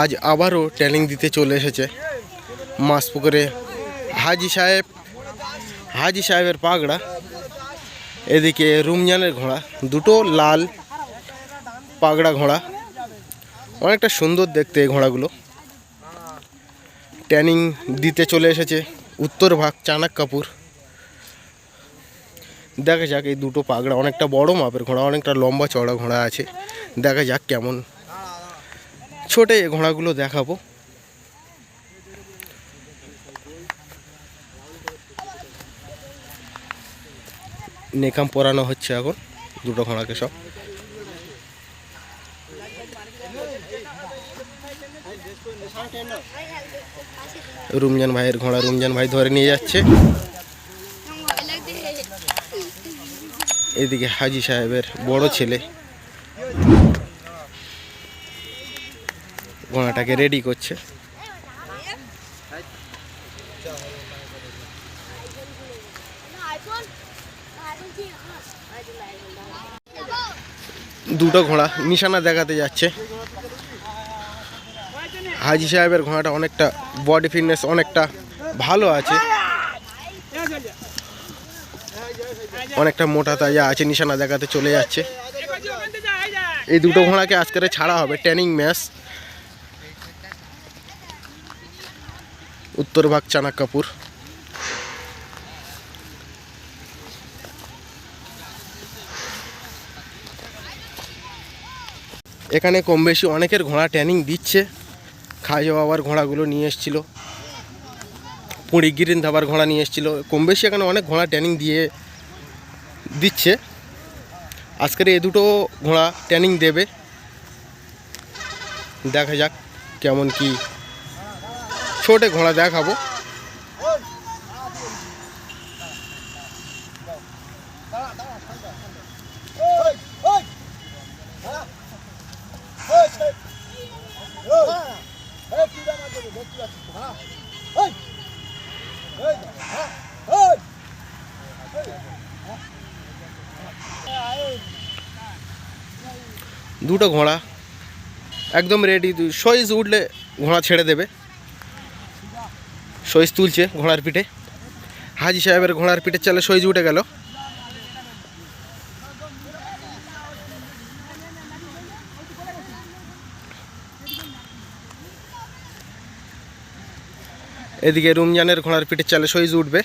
আজ আবারও ট্রেনিং দিতে চলে এসেছে মাসপুকুরে হাজি সাহেব, হাজি সাহেবের পাগড়া, এদিকে রুমজানের ঘোড়া, দুটো লাল পাগড়া ঘোড়া, অনেকটা সুন্দর দেখতে এই ঘোড়াগুলো। ট্রেনিং দিতে চলে এসেছে উত্তর ভাগ চাণক কাপুর। দেখা যাক এই দুটো পাগড়া, অনেকটা বড় মাপের ঘোড়া, অনেকটা লম্বা চড়া ঘোড়া আছে। দেখা যাক কেমন ছোটে ঘোড়াগুলো দেখাবো। নেকাম পরানো হচ্ছে এখন, দুটো ঘোড়াকে সব। রুমজান ভাইয়ের ঘোড়া রুমজান ভাই ধরে নিয়ে যাচ্ছে। এদিকে হাজি সাহেবের বড় ছেলে। ঘোড়াটাকে রেডি করছে। দুটো ঘোড়া নিশানা দেখাতে যাচ্ছে। হাজি সাহেবের ঘোড়াটা অনেকটা বডি ফিটনেস অনেকটা ভালো আছে। অনেকটা মোটা তাজা আছে, নিশানা দেখাতে চলে যাচ্ছে। এই দুটো ঘোড়াকে আজকের ছাড়া হবে ট্রেনিং ম্যাচ উত্তরভাগ চাণক কাপুর। এখানে কম বেশি অনেকের ঘোড়া ট্রেনিং দিচ্ছে। খাজা বাবার ঘোড়াগুলো নিয়ে এসেছিল। গিরিন ধাবার ঘোড়া নিয়ে এসেছিল। কম বেশি এখানে অনেক ঘোড়া ট্রেনিং দিয়ে দিচ্ছে। আজকের এই দুটো ঘোড়া ট্রেনিং দেবে। দেখা যাক কেমন কি ছোটে ঘোড়া দেখাবো। দুটো ঘোড়া। একদম রেডি সইজ উঠলে ঘোড়া ছেড়ে দেবে। সইজ তুলছে ঘোড়ার পিঠে। হাজি সাহেবের ঘোড়ার পিঠের চালে সইজ উঠে গেল। এদিকে রুমজানের ঘোড়ার পিঠের চালে সইজ উঠবে।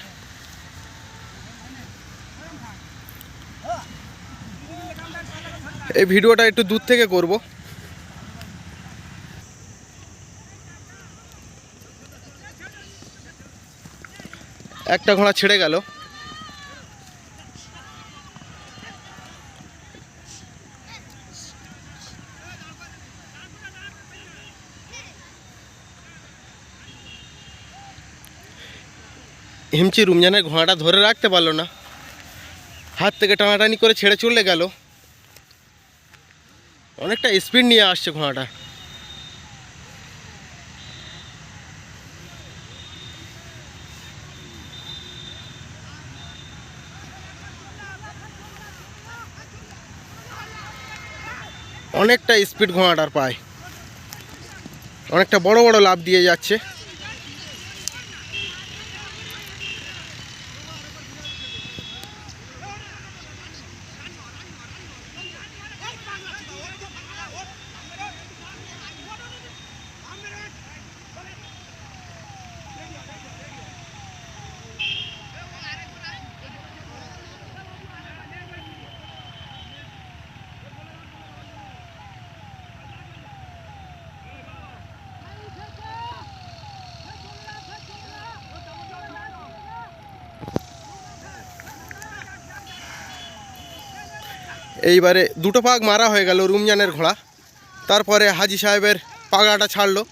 এই ভিডিওটা একটু দূর থেকে করব। একটা ঘোড়া ছেড়ে গেল। হিমচি রুমজানের ঘোড়াটা ধরে রাখতে পারল না। হাত থেকে টানাটানি করে ছেড়ে চলে গেল। অনেকটা স্পিড নিয়ে আসছে ঘোড়াটা। অনেকটা স্পিড ঘোড়াটার পায়। অনেকটা বড় বড় লাভ দিয়ে যাচ্ছে। এইবারে দুটো পাগ মারা হয়ে গেল রুমজানের ঘোড়া। তারপরে হাজি সাহেবের পাগাটা ছাড়লো।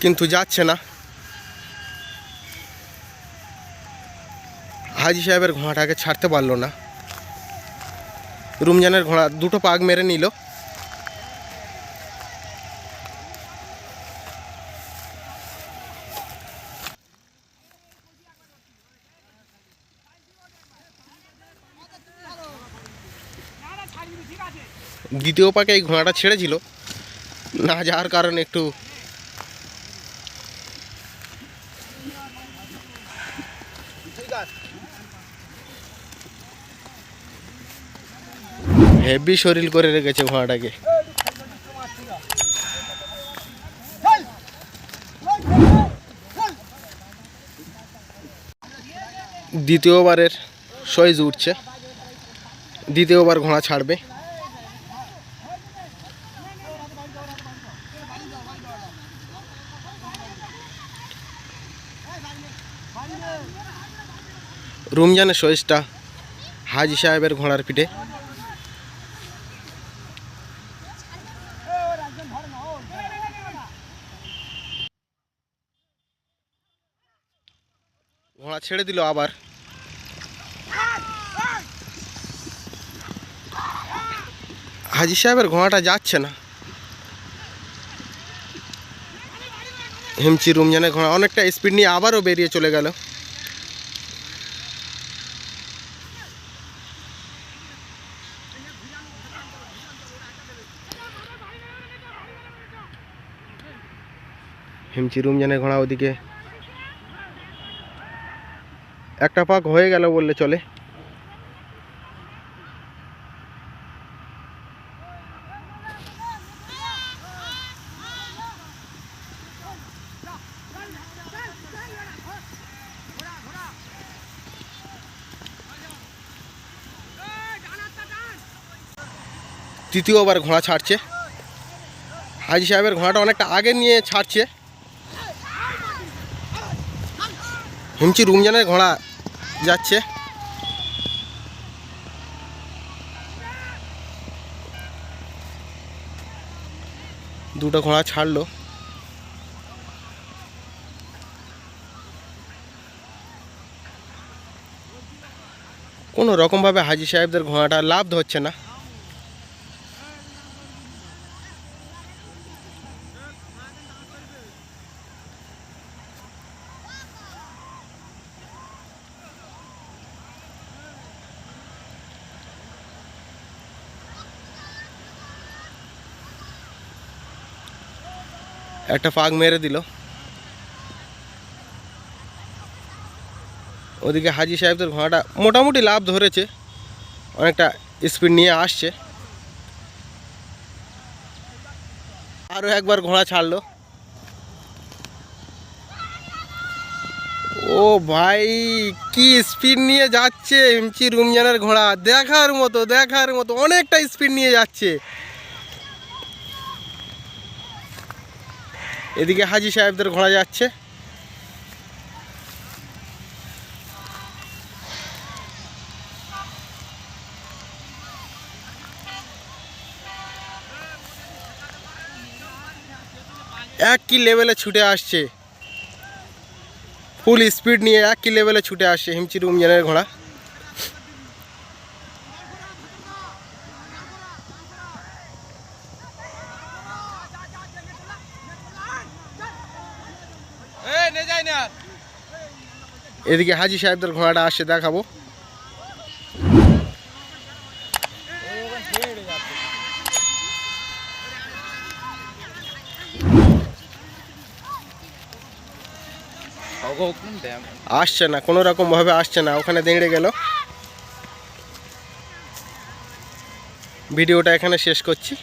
কিন্তু যাচ্ছে না। হাজি সাহেবের ঘোড়াটাকে ছাড়তে পারল না। রুমজানের ঘোড়া দুটো পাগ মেরে নিল। দ্বিতীয় পাকে এই ঘোড়াটা ছেড়েছিল। না যাওয়ার কারণে একটু হেভি শরীর করে রেখেছে ঘোড়াটাকে। দ্বিতীয়বারের সইজ উঠছে। দ্বিতীয়বার ঘোড়া ছাড়বে। রমজানের সইজটা হাজি সাহেবের ঘোড়ার পিঠে। ঘোড়া ছেড়ে দিল আবার। হাজি সাহেবের ঘোড়াটা যাচ্ছে না। হিমচি রুমজানের ঘোড়া অনেকটা স্পিড নিয়ে আবারও বেরিয়ে চলে গেল। হিমচি রমজানের ঘোড়া ওদিকে। একটা পাক হয়ে গেল বললে চলে। তৃতীয়বার ঘোড়া ছাড়ছে। হাজি সাহেবের ঘোড়াটা অনেকটা আগে নিয়ে ছাড়ছে। হিমচি রুমজানের ঘোড়া যাচ্ছে। দুটো ঘোড়া ছাড়লো। কোনো রকমভাবে হাজি সাহেবদের ঘোড়াটা লাভ হচ্ছে না। একটা ফাগ মেরে দিল। ওদিকে হাজি সাহেবদের ঘোড়াটা মোটামুটি লাভ ধরেছে। অনেকটা স্পিড নিয়ে আসছে। আরও একবার ঘোড়া ছাড়লো। ও ভাই, কি স্পিড নিয়ে যাচ্ছে এমচি রুমজানের ঘোড়া। দেখার মতো দেখার মতো, অনেকটা স্পিড নিয়ে যাচ্ছে। এদিকে হাজি সাহেবদের ঘোড়া যাচ্ছে। এক কি লেভেলে ছুটে আসছে। ফুল স্পিড নিয়ে এক কি লেভেলে ছুটে আসছে হিমচি রুমজানের ঘোড়া। এদিকে হাজি সাহেবদের ঘোড়াটা আসছে, দেখাবো। আসছে না, কোনো রকম ভাবে আসছে না, ওখানে দাঁড়িয়ে গেল। ভিডিওটা এখানে শেষ করছি।